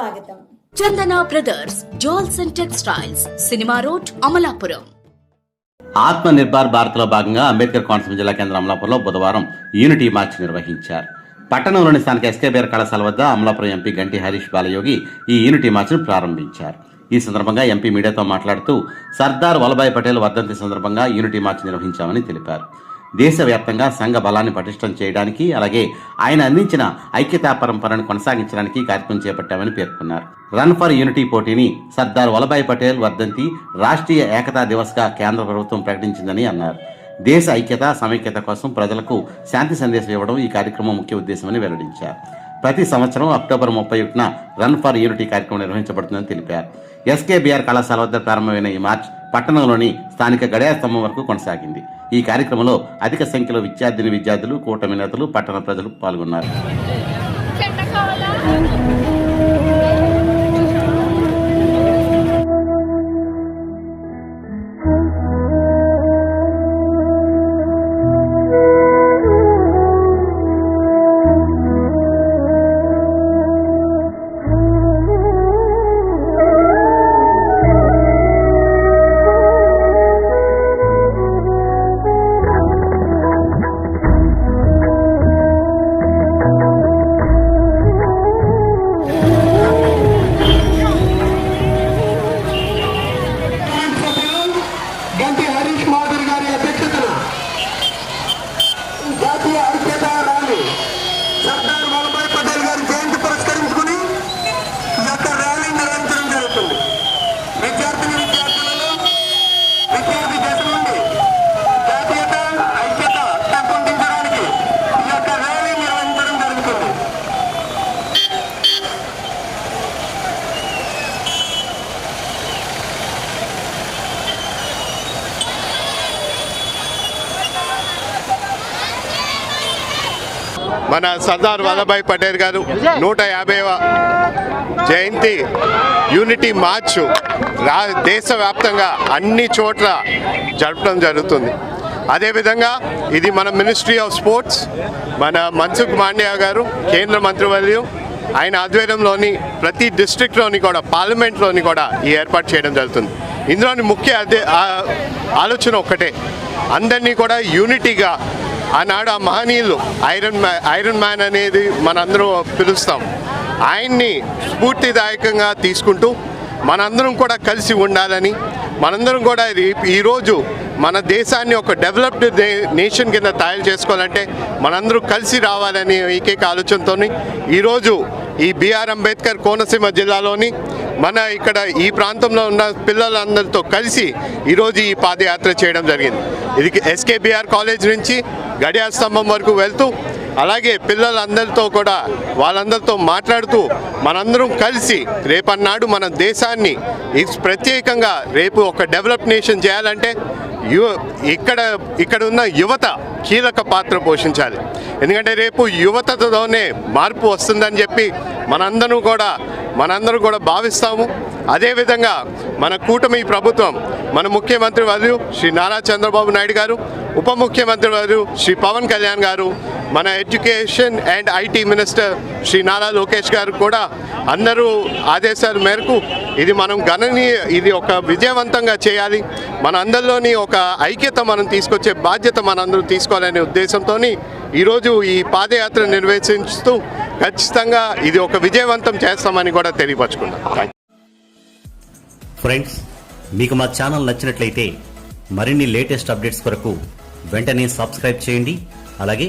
స్వాగతం. Chandana brothers jewels and textiles cinema road Amalapuram. Atma Nirbhar భారత్లో భాగంగా అంబేద్కర్ కోనసీమ జిల్లా కేంద్రం అమలాపురంలో బుధవారం యూనిటీ మార్చ్ నిర్వహించారు. పట్టణంలోని స్థానిక ఎస్కేబీఆర్ కళాశాల వద్ద అమలాపురం ఎంపీ గంటి హరీష్ బాలయోగి ఈ యూనిటీ మార్చ్ను ప్రారంభించారు. ఈ సందర్భంగా ఎంపీ మీడియాతో మాట్లాడుతూ సర్దార్ వల్లభాయ్ పటేల్ వర్ధంతి సందర్భంగా యూనిటీ మార్చ్ నిర్వహించామని తెలిపారు. దేశవ్యాప్తంగా సంఘ బలాన్ని పటిష్టం చేయడానికి అలాగే ఆయన అందించిన ఐక్యతా పరంపరను కొనసాగించడానికి కార్యక్రమం చేపట్టామని పేర్కొన్నారు. రన్ ఫర్ యూనిటీ పోటీని సర్దార్ వల్లభాయ్ పటేల్ వర్ధంతి రాష్ట్రీయ ఏకతా దివస్గా కేంద్ర ప్రభుత్వం ప్రకటించిందని అన్నారు. దేశ ఐక్యత సమైక్యత కోసం ప్రజలకు శాంతి సందేశం ఇవ్వడం ఈ కార్యక్రమం ముఖ్య ఉద్దేశమని వెల్లడించారు. ప్రతి సంవత్సరం అక్టోబర్ ముప్పై ఒకటిన రన్ ఫర్ యూనిటీ కార్యక్రమం నిర్వహించబడుతుందని తెలిపారు. ఎస్కేబీఆర్ కళాశాల వద్ద ప్రారంభమైన ఈ మార్చ్ పట్టణంలోని స్థానిక గడియార స్తంభం వరకు కొనసాగింది. ఈ కార్యక్రమంలో అధిక సంఖ్యలో విద్యార్థిని విద్యార్థులు కూటమి నేతలు పట్టణ ప్రజలు పాల్గొన్నారు. జాతీయ ఐక్యత ర్యాలీ మన సర్దార్ వల్లభాయ్ పటేల్ గారు నూట యాభైవ జయంతి యూనిటీ మార్చ్ రా దేశవ్యాప్తంగా అన్ని చోట్ల జరపడం జరుగుతుంది. అదేవిధంగా ఇది మన మినిస్ట్రీ ఆఫ్ స్పోర్ట్స్ మన మన్సుఖ్ మాండ్యా గారు కేంద్ర మంత్రివర్యులు ఆయన ఆధ్వర్యంలోని ప్రతి డిస్ట్రిక్ట్లోని కూడా పార్లమెంట్లోని కూడా ఈ ఏర్పాటు చేయడం జరుగుతుంది. ఇందులోని ముఖ్య ఆలోచన ఒక్కటే. అందరినీ కూడా యూనిటీగా ఆనాడు ఆ మహనీయులు ఐరన్ మ్యాన్ ఐరన్ మ్యాన్ అనేది మనందరం పిలుస్తాం. ఆయన్ని స్ఫూర్తిదాయకంగా తీసుకుంటూ మనందరం కూడా కలిసి ఉండాలని మనందరం కూడా ఈరోజు మన దేశాన్ని ఒక డెవలప్డ్ నేషన్ కింద తయారు చేసుకోవాలంటే మనందరూ కలిసి రావాలని ఏకైక ఆలోచనతో ఈరోజు ఈ బీఆర్ అంబేద్కర్ కోనసీమ జిల్లాలోని మన ఇక్కడ ఈ ప్రాంతంలో ఉన్న పిల్లలందరితో కలిసి ఈరోజు ఈ పాదయాత్ర చేయడం జరిగింది. ఇది ఎస్కేబిఆర్ కాలేజ్ నుంచి గడియార్ స్తంభం వరకు వెళ్తూ అలాగే పిల్లలందరితో కూడా వాళ్ళందరితో మాట్లాడుతూ మనందరం కలిసి రేపన్నాడు మన దేశాన్ని. ఈ ప్రత్యేకంగా రేపు ఒక డెవలప్ నేషన్ చేయాలంటే యు ఇక్కడ ఇక్కడ ఉన్న యువత కీలక పాత్ర పోషించాలి. ఎందుకంటే రేపు యువతతోనే మార్పు వస్తుందని చెప్పి మనందరం కూడా మనందరం కూడా భావిస్తాము. అదేవిధంగా మన కూటమి ప్రభుత్వం మన ముఖ్యమంత్రి వారు శ్రీ నారా చంద్రబాబు నాయుడు గారు ఉప ముఖ్యమంత్రి వారు శ్రీ పవన్ కళ్యాణ్ గారు మన education and IT minister Shri Nara Lokesh garu కూడా అందరూ ఆదేశాల మేరకు ఇది మనం గణనీయ ఇది ఒక విజయవంతంగా చేయాలి. మన అందరిలోని ఒక ఐక్యత మనం తీసుకొచ్చే బాధ్యత మనందరూ తీసుకోవాలనే ఉద్దేశంతో ఈరోజు ఈ పాదయాత్ర నిర్వహిస్తూ ఖచ్చితంగా ఇది ఒక విజయవంతం చేస్తామని కూడా తెలియపరచుకున్నాం. ఫ్రెండ్స్ మీకు మా ఛానల్ నచ్చినట్లయితే మరిన్ని లేటెస్ట్ అప్డేట్స్ కొరకు వెంటనే సబ్స్క్రైబ్ చేయండి. అలాగే